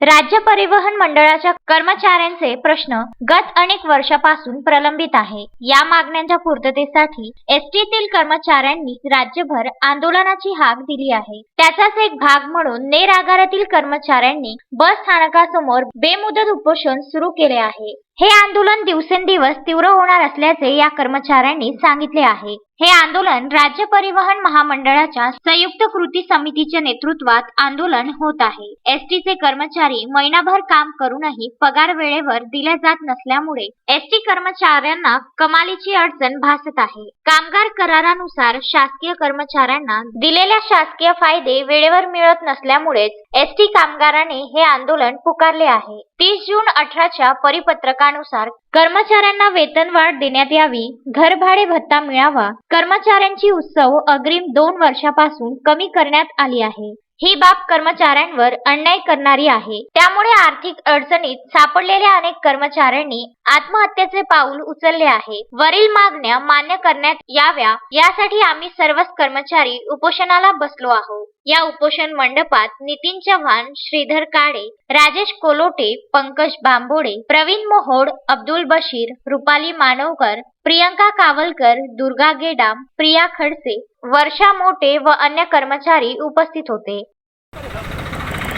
राज्य परिवहन मंडळाच्या कर्मचाऱ्यांचे प्रश्न गत अनेक वर्षापासून प्रलंबित आहे. या मागण्यांच्या पूर्ततेसाठी एसटीतील कर्मचाऱ्यांनी राज्यभर आंदोलनाची हाक दिली आहे. त्याचाच एक भाग म्हणून नेर आगारातील कर्मचाऱ्यांनी बस स्थानकासमोर बेमुदत उपोषण सुरू केले आहे. हे आंदोलन दिवसेंदिवस तीव्र होणार असल्याचे या कर्मचाऱ्यांनी सांगितले आहे. हे आंदोलन राज्य परिवहन महामंडळाच्या संयुक्त कृती समितीच्या नेतृत्वात आंदोलन होत आहे. एसटीचे कर्मचारी महिनाभर काम करूनही पगार वेळेवर दिला जात नसल्यामुळे एसटी कर्मचाऱ्यांना कमालीची अडचण भासत आहे. कामगार करारानुसार शासकीय कर्मचाऱ्यांना दिलेल्या शासकीय फायदे वेळेवर मिळत नसल्यामुळेच एसटी कामगाराने हे आंदोलन पुकारले आहे. तीस जून अठराच्या परिपत्रकानुसार कर्मचाऱ्यांना वेतनवाढ देण्यात यावी घरभाडे भत्ता मिळावा कर्मचाऱ्यांची उत्सव अग्रिम दोन वर्षापासून कमी करण्यात आली आहे. ही बाब कर्मचाऱ्यांवर अन्याय करणारी आहे. त्यामुळे आर्थिक अडचणीत सापडलेल्या अनेक कर्मचाऱ्यांनी आत्महत्येचे पाऊल उचलले आहे. वरील मागण्या मान्य करण्यात याव्या यासाठी आम्ही सर्वच कर्मचारी उपोषणाला बसलो आहोत. या उपोषण मंडपात नितीन चव्हाण श्रीधर काळे राजेश कोलोटे पंकज बांबोडे प्रवीण मोहोड अब्दुल बशीर रुपाली मानवकर प्रियंका कावलकर दुर्गा गेडाम प्रिया खडसे वर्षा मोटे व अन्य कर्मचारी उपस्थित होते.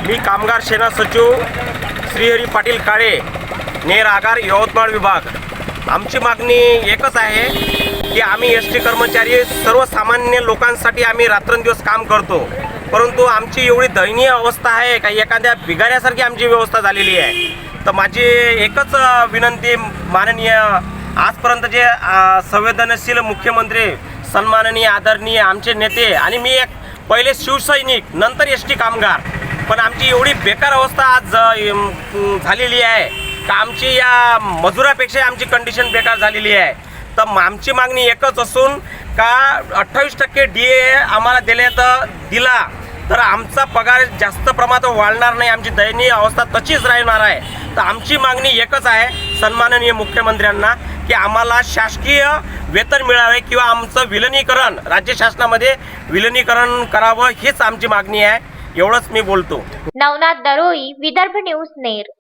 मी कामगार सेना सचिव श्रीहरी पाटील काळे नेर आगार यवतमाळ विभाग. आमची मागणी एकच आहे की आम्ही एस टी कर्मचारी सर्वसामान्य लोकांसाठी आम्ही रात्रंदिवस काम करतो. परंतु आमची एवढी दयनीय अवस्था आहे का एखाद्या बिघाऱ्यासारखी आमची व्यवस्था झालेली आहे. तर माझी एकच विनंती माननीय आजपर्यंत जे संवेदनशील मुख्यमंत्री सन्माननीय आदरणीय आमचे नेते आणि मी एक पहिले शिवसैनिक नंतर एस टी कामगार पण आमची एवढी बेकार अवस्था आज झालेली आहे का आमची या मजुरापेक्षा आमची कंडिशन बेकार झालेली आहे. तर आमची मागणी एकच असून का अठ्ठावीस टक्के डी ए आम्हाला दिल्यात दिला तर आमचा पगार जास्त प्रमाणात वाढणार नाही. आमची दयनीय अवस्था तशीच राहणार आहे. तर आमची मागणी एकच आहे सन्माननीय मुख्यमंत्र्यांना की आम्हाला शासकीय वेतन मिळावे किंवा आमचं विलनीकरण राज्य शासनामध्ये विलनीकरण करावं हीच आमची मागणी आहे. एवढंच मी बोलतो. नवनाथ दरोई विदर्भ न्यूज नेर.